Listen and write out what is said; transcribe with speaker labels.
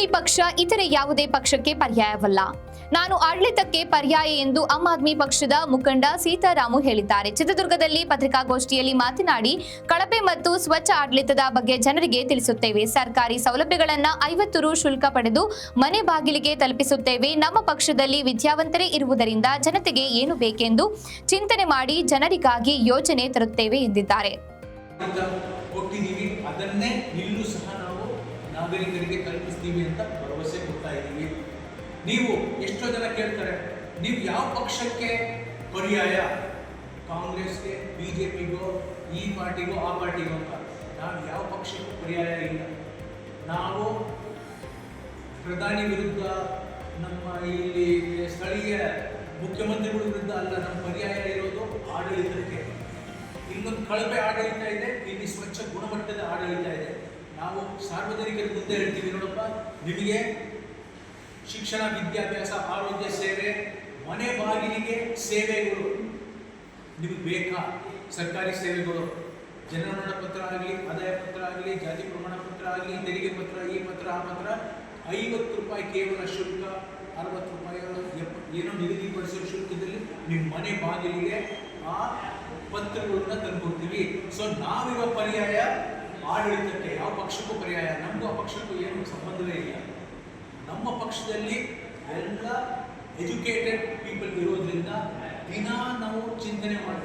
Speaker 1: ಪಕ್ಷ ಇತರೆ ಯಾವುದೇ ಪಕ್ಷಕ್ಕೆ ಪರ್ಯಾಯವಲ್ಲ. ನಾನು ಆಡಳಿತಕ್ಕೆ ಪರ್ಯಾಯ ಎಂದು ಆಮ್ ಆದ್ಮಿ ಪಕ್ಷದ ಮುಖಂಡ ಸೀತಾರಾಮು ಹೇಳಿದ್ದಾರೆ. ಚಿತ್ರದುರ್ಗದಲ್ಲಿ ಪತ್ರಿಕಾಗೋಷ್ಠಿಯಲ್ಲಿ ಮಾತನಾಡಿ, ಕಳಪೆ ಮತ್ತು ಸ್ವಚ್ಛ ಆಡಳಿತದ ಬಗ್ಗೆ ಜನರಿಗೆ ತಿಳಿಸುತ್ತೇವೆ. ಸರ್ಕಾರಿ ಸೌಲಭ್ಯಗಳನ್ನ ಐವತ್ತು ರು ಶುಲ್ಕ ಪಡೆದು ಮನೆ ಬಾಗಿಲಿಗೆ ತಲುಪಿಸುತ್ತೇವೆ. ನಮ್ಮ ಪಕ್ಷದಲ್ಲಿ ವಿದ್ಯಾವಂತರೇ ಇರುವುದರಿಂದ ಜನತೆಗೆ ಏನು ಬೇಕೆಂದು ಚಿಂತನೆ ಮಾಡಿ ಜನರಿಗಾಗಿ ಯೋಜನೆ ತರುತ್ತೇವೆ ಎಂದಿದ್ದಾರೆ.
Speaker 2: ನಾಗರಿಕರಿಗೆ ಕಲ್ಪಿಸ್ತೀವಿ ಅಂತ ಭರವಸೆ ಕೊಡ್ತಾ ಇದ್ದೀವಿ. ನೀವು ಎಷ್ಟೋ ಜನ ಕೇಳ್ತಾರೆ, ನೀವು ಯಾವ ಪಕ್ಷಕ್ಕೆ ಪರ್ಯಾಯ? ಕಾಂಗ್ರೆಸ್ಗೆ ಬಿ ಜೆ ಪಿಗೋ ಈ ಪಾರ್ಟಿಗೋ, ಆ ಪಾರ್ಟಿಗೋ ಅಂತ? ನಾವು ಯಾವ ಪಕ್ಷಕ್ಕೂ ಪರ್ಯಾಯ ಇಲ್ಲ. ನಾವು ಪ್ರಧಾನಿ ವಿರುದ್ಧ, ನಮ್ಮ ಇಲ್ಲಿ ಸ್ಥಳೀಯ ಮುಖ್ಯಮಂತ್ರಿಗಳ ವಿರುದ್ಧ ಅಲ್ಲ, ನಮ್ಮ ಪರ್ಯಾಯ ಇರೋದು ಆಡಳಿತಕ್ಕೆ. ಇನ್ನೊಂದು ಕಳಪೆ ಆಡಳಿತ ಇದೆ, ಇಲ್ಲಿ ಸ್ವಚ್ಛ ಗುಣಮಟ್ಟದ ಆಡಳಿತ ಇದೆ. ನಾವು ಸಾರ್ವಜನಿಕರ ಮುಂದೆ ಹೇಳ್ತೀವಿ ನೋಡಪ್ಪ. ನಿಮಗೆ ಶಿಕ್ಷಣ, ವಿದ್ಯಾಭ್ಯಾಸ, ಆರೋಗ್ಯ ಸೇವೆ, ಮನೆ ಬಾಗಿಲಿಗೆ ಸೇವೆಗಳು. ನಿಮಗೆ ಬೇಕಾ? ಸರ್ಕಾರಿ ಸೇವೆಗಳು. ಜನನ ಪತ್ರ ಆಗಲಿ, ಆದಾಯ ಪತ್ರ ಆಗಲಿ, ಜಾತಿ ಪ್ರಮಾಣ ಪತ್ರ ಆಗಲಿ, ತೆರಿಗೆ ಪತ್ರ, ಈ ಪತ್ರ, ಆ ಪತ್ರ, ಐವತ್ತು ರೂಪಾಯಿ ಕೇವಲ ಶುಲ್ಕ, ಅರವತ್ತು ರೂಪಾಯಿ ಏನೋ ನಿಗದಿಪಡಿಸೋ ಶುಲ್ಕದಲ್ಲಿ ನಿಮ್ಮ ಮನೆ ಬಾಗಿಲಿಗೆ ಆ ಪತ್ರಗಳನ್ನ ತಂದ್ಕೊಡ್ತೀವಿ. ಸೊ ನಾವಿರೋ ಪರ್ಯಾಯ ಆಡಳಿತಕ್ಕೆ ಯಾವ ಪಕ್ಷಕ್ಕೂ ಪರ್ಯಾಯ ನಮಗೂ ಆ ಪಕ್ಷಕ್ಕೂ ಏನು ಸಂಬಂಧವೇ ಇಲ್ಲ. ನಮ್ಮ ಪಕ್ಷದಲ್ಲಿ ಎಲ್ಲ ಎಜುಕೇಟೆಡ್ ಪೀಪಲ್ ಇರೋದ್ರಿಂದ ದಿನ ನಾವು ಚಿಂತನೆ ಮಾಡ್ತೀವಿ.